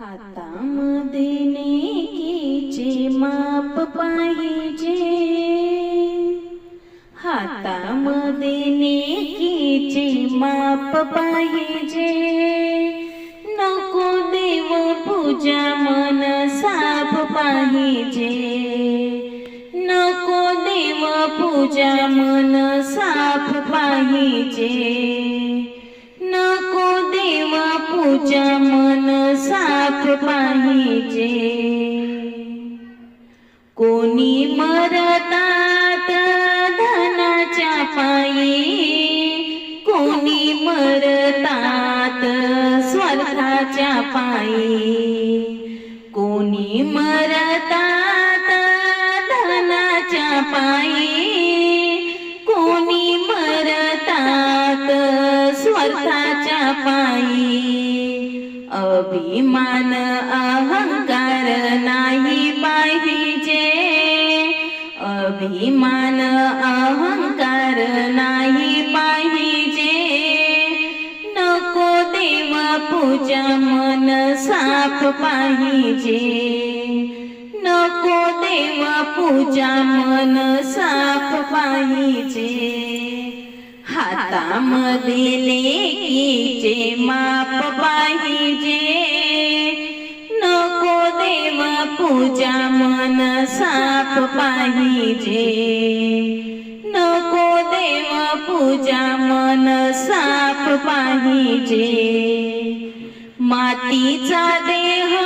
हातामध्ये नेकीचे माप पाहिजे. हातामध्ये नेकीचे माप पाहिजे. नको देव पूजा मन साफ पाहिजे. नको देव पूजा मन साफ पाहिजे. नको देव पूजा मन पाहिजे. कोणी मरतात धनाच्या पायी कोणी मरतात स्वार्थाच्या पायी कोणी मरतात धनाच्या पायी कोणी मरतात स्वार्थाच्या पायी. अभिमान अहंकार नाही पाहिजे. अभिमान अहंकार नाही पाहिजे. नको देव पूजा मन साफ पाहिजे. नको देव पूजा मन साफ पाहिजे. हातामध्ये कीचे माप पाहिजे. नको देव पूजा मन साप पाहिजे. नको देव पूजा मन साप पाहिजे. मातीचा देह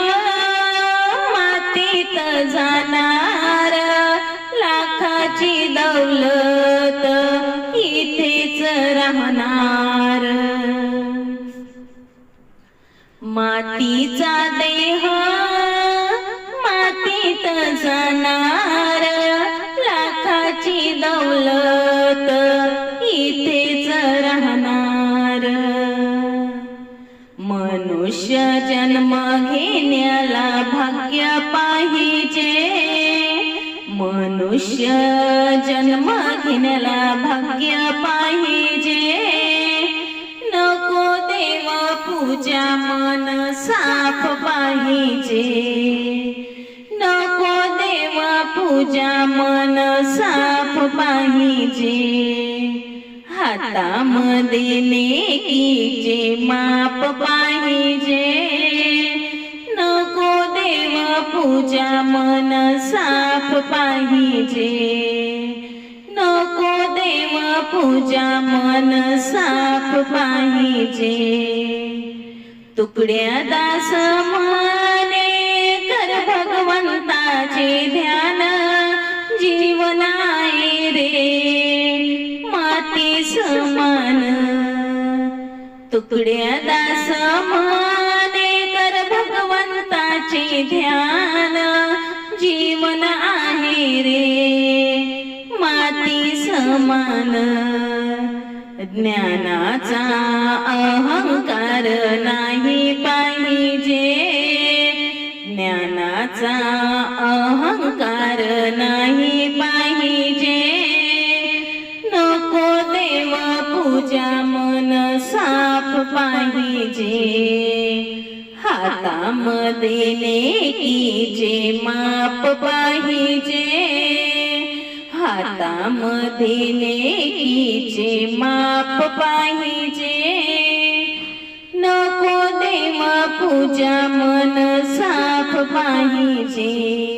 मातीत जाणार लाखाची दौलत. राहणार मातीचा देह मातीत जाणार. लाखाची दौलत इथेच राहणार. मनुष्य जन्म घेण्याला भाग्य पाहिजे. मनुष्य जन्म घेण्याला भाग्य पाहिजे. नको देव पूजा मन साफ पाहिजे. नको देव पूजा मन साफ पाहिजे. हातामध्ये नेकीचे माप पाहिजे. नको देव पूजा मन साफ पाहिजे. नको देव पूजा मन साफ पाहिजे. तुकड्या दास माने कर भगवंताचे ध्यान जीवन आहे रे. माती समान. तुकड्या दास माने कर भगवंताचे ध्यान मन आहे रे. माती समान ज्ञानाचा अहंकार नाही पाहिजे. ज्ञानाचा अहंकार नाही पाहिजे. नको देव पूजा मन साफ पाहिजे. हातामध्ये लेकीचे माप पाहिजे. हातामध्ये लेकीचे माप पाहिजे. नको देव पूजा मन साफ पाहिजे.